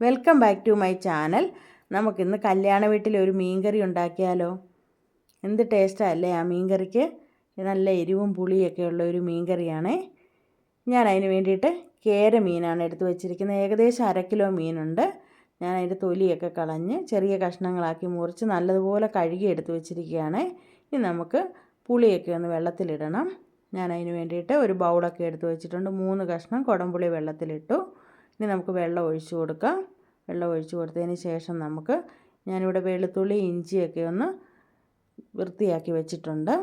Welcome back to my channel. നമുക്കിന്ന് കല്യാണ വീട്ടിൽ ഒരു മീൻകറി ഉണ്ടാക്കിയാലോ? എന്ത് ടേസ്റ്റാല്ലേ ആ മീൻകറിക്ക്? നല്ല എരിവും പുളിയൊക്കെ ഉള്ള ഒരു മീൻകറിയാണേ. ഞാൻ അതിന് വേണ്ടിയിട്ട് കേര മീനാണ് എടുത്തു വെച്ചിരിക്കുന്നത്. ഏകദേശം അര കിലോ മീനുണ്ട്. ഞാൻ അതിന്റെ തൊലിയൊക്കെ കളഞ്ഞ് ചെറിയ കഷ്ണങ്ങളാക്കി മുറിച്ച് നല്ലതുപോലെ കഴുകി എടുത്തു വെച്ചിരിക്കുകയാണ്. ഇനി നമുക്ക് പുളിയൊക്കെ ഒന്ന് വെള്ളത്തിലിടണം. ഞാൻ അതിന് വേണ്ടിയിട്ട് ഒരു ബൗളൊക്കെ എടുത്തു വെച്ചിട്ടുണ്ട്. മൂന്ന് കഷ്ണം കുടംപുളി വെള്ളത്തിലിട്ടു. ഇനി നമുക്ക് വെള്ളം ഒഴിച്ച് കൊടുക്കാം. വെള്ളം ഒഴിച്ച് കൊടുത്തതിന് ശേഷം നമുക്ക് ഞാനിവിടെ വെളുത്തുള്ളി ഇഞ്ചിയൊക്കെ ഒന്ന് വൃത്തിയാക്കി വെച്ചിട്ടുണ്ട്.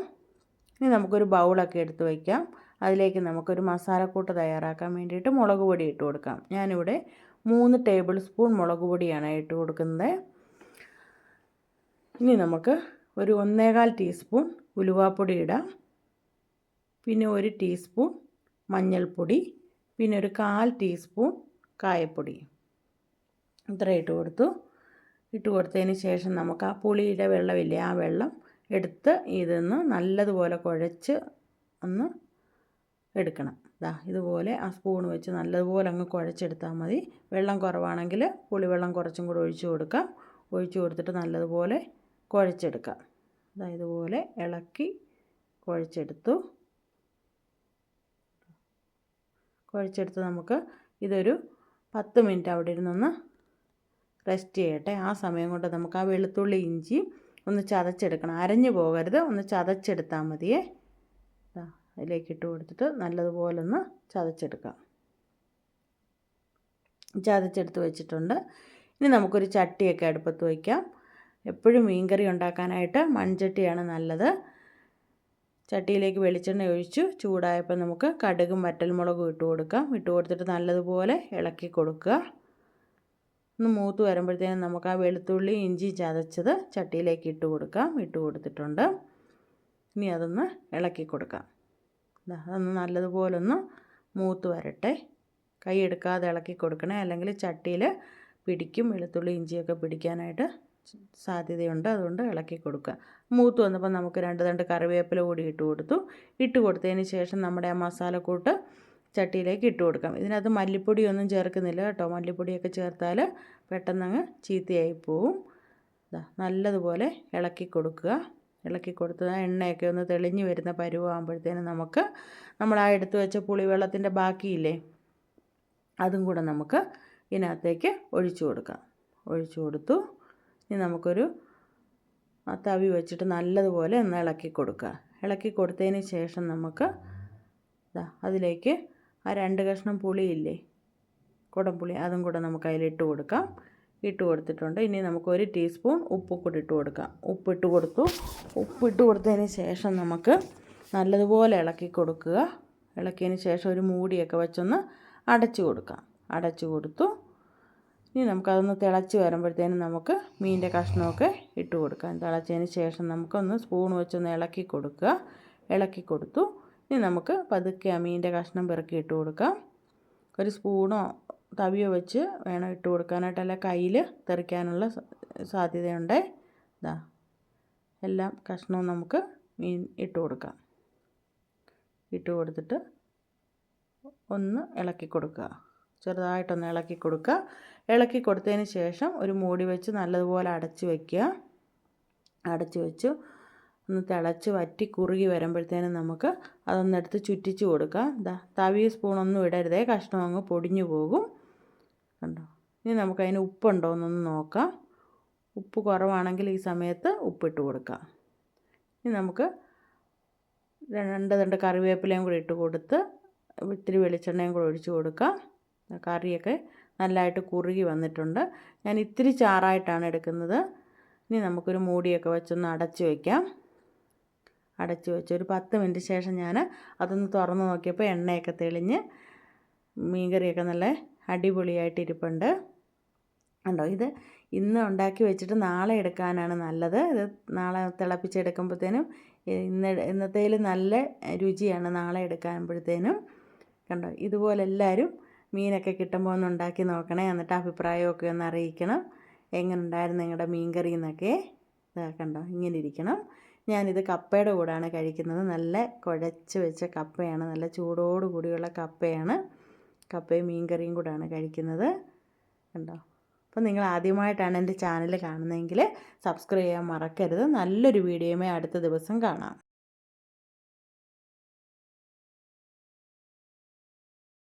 ഇനി നമുക്കൊരു ബൗളൊക്കെ എടുത്ത് വയ്ക്കാം അതിലേക്ക് നമുക്കൊരു മസാലക്കൂട്ട് തയ്യാറാക്കാൻ വേണ്ടിയിട്ട് മുളക് പൊടി ഇട്ട് കൊടുക്കാം. ഞാനിവിടെ മൂന്ന് ടേബിൾ സ്പൂൺ മുളക് പൊടിയാണ് ഇട്ട് കൊടുക്കുന്നത്. ഇനി നമുക്ക് ഒരു ഒന്നേകാൽ ടീസ്പൂൺ ഉലുവാപ്പൊടി ഇടാം. പിന്നെ ഒരു ടീസ്പൂൺ മഞ്ഞൾപ്പൊടി. പിന്നെ ഒരു കാൽ ടീസ്പൂൺ കായപ്പൊടി ഇത്ര ഇട്ട് കൊടുത്തു. ഇട്ട് കൊടുത്തതിന് ശേഷം നമുക്ക് ആ പുളിയുടെ വെള്ളമില്ലേ ആ വെള്ളം എടുത്ത് ഇതൊന്ന് നല്ലതുപോലെ കുഴച്ച് ഒന്ന് എടുക്കണം. ദാ ഇതുപോലെ ആ സ്പൂൺ വെച്ച് നല്ലതുപോലെ അങ്ങ് കുഴച്ചെടുത്താൽ മതി. വെള്ളം കുറവാണെങ്കിൽ പുളിവെള്ളം കുറച്ചും കൂടി ഒഴിച്ചു കൊടുക്കാം. ഒഴിച്ചു കൊടുത്തിട്ട് നല്ലതുപോലെ കുഴച്ചെടുക്കാം. ദാ ഇതുപോലെ ഇളക്കി കുഴച്ചെടുത്തു. കുഴച്ചെടുത്ത് നമുക്ക് ഇതൊരു പത്ത് മിനിറ്റ് അവിടെ ഇരുന്നൊന്ന് റെസ്റ്റ് ചെയ്യട്ടെ. ആ സമയം കൊണ്ട് നമുക്ക് ആ വെളുത്തുള്ളി ഇഞ്ചി ഒന്ന് ചതച്ചെടുക്കണം. അരഞ്ഞു പോകരുത്. ഒന്ന് ചതച്ചെടുത്താൽ മതിയേ. അതിലേക്ക് ഇട്ട് കൊടുത്തിട്ട് നല്ലതുപോലെ ഒന്ന് ചതച്ചെടുക്കാം. ചതച്ചെടുത്ത് വെച്ചിട്ടുണ്ട്. ഇനി നമുക്കൊരു ചട്ടിയൊക്കെ അടുപ്പത്ത് വയ്ക്കാം. എപ്പോഴും മീൻകറി ഉണ്ടാക്കാനായിട്ട് മൺചട്ടിയാണ് നല്ലത്. ചട്ടിയിലേക്ക് വെളിച്ചെണ്ണ ഒഴിച്ചു ചൂടായപ്പോൾ നമുക്ക് കടുകും വറ്റൽമുളകും ഇട്ട് കൊടുക്കാം. ഇട്ട് കൊടുത്തിട്ട് നല്ലതുപോലെ ഇളക്കി കൊടുക്കുക. ഒന്ന് മൂത്ത് വരുമ്പോഴത്തേനും നമുക്ക് ആ വെളുത്തുള്ളി ഇഞ്ചി ചതച്ചത് ചട്ടിയിലേക്ക് ഇട്ട് കൊടുക്കാം. ഇട്ട് കൊടുത്തിട്ടുണ്ട്. ഇനി അതൊന്ന് ഇളക്കി കൊടുക്കാം. അതൊന്ന് നല്ലതുപോലെ ഒന്ന് മൂത്ത് വരട്ടെ. കൈ എടുക്കാതെ ഇളക്കി കൊടുക്കണേ അല്ലെങ്കിൽ ചട്ടിയിൽ പിടിക്കും വെളുത്തുള്ളി ഇഞ്ചിയൊക്കെ പിടിക്കാനായിട്ട് സാധ്യതയുണ്ട്. അതുകൊണ്ട് ഇളക്കി കൊടുക്കുക. മൂത്ത് വന്നപ്പോൾ നമുക്ക് രണ്ട് രണ്ട് കറിവേപ്പില കൂടി ഇട്ട് കൊടുത്തു. ഇട്ട് കൊടുത്തതിന് ശേഷം നമ്മുടെ ആ മസാലക്കൂട്ട് ചട്ടിയിലേക്ക് ഇട്ട് കൊടുക്കാം. ഇതിനകത്ത് മല്ലിപ്പൊടിയൊന്നും ചേർക്കുന്നില്ല കേട്ടോ. മല്ലിപ്പൊടിയൊക്കെ ചേർത്താൽ പെട്ടെന്നങ്ങ് ചീത്തയായി പോവും. നല്ലതുപോലെ ഇളക്കി കൊടുക്കുക. ഇളക്കി കൊടുത്ത് എണ്ണയൊക്കെ ഒന്ന് തെളിഞ്ഞു വരുന്ന പരുവാകുമ്പോഴത്തേനും നമുക്ക് നമ്മൾ ആ എടുത്തു വെച്ച പുളിവെള്ളത്തിന്റെ ബാക്കിയില്ലേ അതും കൂടെ നമുക്ക് ഇതിനകത്തേക്ക് ഒഴിച്ചു കൊടുക്കാം. ഒഴിച്ചു കൊടുത്തു. ഇനി നമുക്കൊരു തവി വെച്ചിട്ട് നല്ലതുപോലെ ഒന്ന് ഇളക്കി കൊടുക്കുക. ഇളക്കി കൊടുത്തതിന് ശേഷം നമുക്ക് അതിലേക്ക് ആ രണ്ട് കഷ്ണം പുളിയില്ലേ കുടംപുളി അതും കൂടെ നമുക്ക് അതിലിട്ട് കൊടുക്കാം. ഇട്ട് കൊടുത്തിട്ടുണ്ട്. ഇനി നമുക്ക് ഒരു ടീസ്പൂൺ ഉപ്പ് കൂടി ഇട്ട് കൊടുക്കാം. ഉപ്പിട്ട് കൊടുത്തു. ഉപ്പിട്ട് കൊടുത്തതിന് ശേഷം നമുക്ക് നല്ലതുപോലെ ഇളക്കി കൊടുക്കുക. ഇളക്കിയതിന് ശേഷം ഒരു മൂടിയൊക്കെ വെച്ചൊന്ന് അടച്ചു കൊടുക്കാം. അടച്ചു കൊടുത്തു. ഇനി നമുക്കതൊന്ന് തിളച്ച് വരുമ്പോഴത്തേനും നമുക്ക് മീനിന്റെ കഷ്ണമൊക്കെ ഇട്ട് കൊടുക്കാം. തിളച്ചതിന് ശേഷം നമുക്കൊന്ന് സ്പൂൺ വെച്ചൊന്ന് ഇളക്കി കൊടുക്കുക. ഇളക്കി കൊടുത്തു. ഇനി നമുക്ക് പതുക്കെ ആ മീനിന്റെ കഷ്ണം പെറുക്കി ഇട്ട് കൊടുക്കാം. ഒരു സ്പൂണോ തവിയോ വെച്ച് വേണം ഇട്ട് കൊടുക്കാനായിട്ട്. അല്ല കയ്യിൽ തെറിക്കാനുള്ള സാധ്യതയുണ്ട്. ഇതാ എല്ലാം കഷ്ണവും നമുക്ക് മീൻ ഇട്ട് കൊടുക്കാം. ഇട്ട് കൊടുത്തിട്ട് ഒന്ന് ഇളക്കി കൊടുക്കുക. ചെറുതായിട്ടൊന്ന് ഇളക്കി കൊടുക്കുക. ഇളക്കി കൊടുത്തതിന് ശേഷം ഒരു മൂടി വെച്ച് നല്ലതുപോലെ അടച്ച് വയ്ക്കുക അടച്ച് വെച്ചു ഒന്ന് തിളച്ച് വറ്റി കുറുകി വരുമ്പോഴത്തേനും നമുക്ക് അതൊന്നെടുത്ത് ചുറ്റിച്ച് കൊടുക്കാം. ദാ തവി സ്പൂണൊന്നും ഇടരുതേ കഷ്ണം അങ്ങ് പൊടിഞ്ഞു പോകും. കണ്ടോ? ഇനി നമുക്കതിന് ഉപ്പുണ്ടോ എന്നൊന്ന് നോക്കാം. ഉപ്പ് കുറവാണെങ്കിൽ ഈ സമയത്ത് ഉപ്പിട്ട് കൊടുക്കാം. ഇനി നമുക്ക് രണ്ട് രണ്ട് കറിവേപ്പിലയും കൂടി ഇട്ട് കൊടുത്ത് ഇത്തിരി വെളിച്ചെണ്ണയും കൂടി ഒഴിച്ച് കൊടുക്കാം. കറിയൊക്കെ നല്ലതായിട്ട് കുറുകി വന്നിട്ടുണ്ട്. ഞാൻ ഇത്തിരി ചാറായിട്ടാണ് എടുക്കുന്നത്. ഇനി നമുക്കൊരു മൂടിയൊക്കെ വെച്ചൊന്ന് അടച്ച് വയ്ക്കാം അടച്ച് വെച്ച് ഒരു പത്ത് മിനിറ്റ് ശേഷം ഞാൻ അതൊന്ന് തുറന്ന് നോക്കിയപ്പോൾ എണ്ണയൊക്കെ തെളിഞ്ഞ് മീൻകറിയൊക്കെ നല്ല അടിപൊളിയായിട്ട് ഇരിപ്പുണ്ട്. ഉണ്ടോ ഇത് ഇന്ന് ഉണ്ടാക്കി വെച്ചിട്ട് നാളെ എടുക്കാനാണ് നല്ലത്. ഇത് നാളെ തിളപ്പിച്ചെടുക്കുമ്പോഴത്തേനും ഇന്ന് ഇന്നത്തേൽ നല്ല രുചിയാണ് നാളെ എടുക്കുമ്പോഴത്തേനും കണ്ടോ ഇതുപോലെ എല്ലാവരും മീനൊക്കെ കിട്ടുമ്പോൾ ഒന്ന് ഉണ്ടാക്കി നോക്കണേ എന്നിട്ട് അഭിപ്രായമൊക്കെ ഒന്ന് അറിയിക്കണം. എങ്ങനെ ഉണ്ടായിരുന്നു നിങ്ങളുടെ മീൻകറി എന്നൊക്കെ കണ്ടോ ഇങ്ങനെ ഇരിക്കണം. ഞാനിത് കപ്പയുടെ കൂടെയാണ് കഴിക്കുന്നത്. നല്ല കുഴച്ച് വെച്ച കപ്പയാണ് നല്ല ചൂടോട് കൂടിയുള്ള കപ്പയാണ്. കപ്പയും മീൻകറിയും കൂടെയാണ് കഴിക്കുന്നത്. കണ്ടോ? അപ്പോൾ നിങ്ങൾ ആദ്യമായിട്ടാണ് എന്റെ ചാനൽ കാണുന്നതെങ്കിൽ സബ്സ്ക്രൈബ് ചെയ്യാൻ മറക്കരുത്. നല്ലൊരു വീഡിയോയുമായി അടുത്ത ദിവസം കാണാം.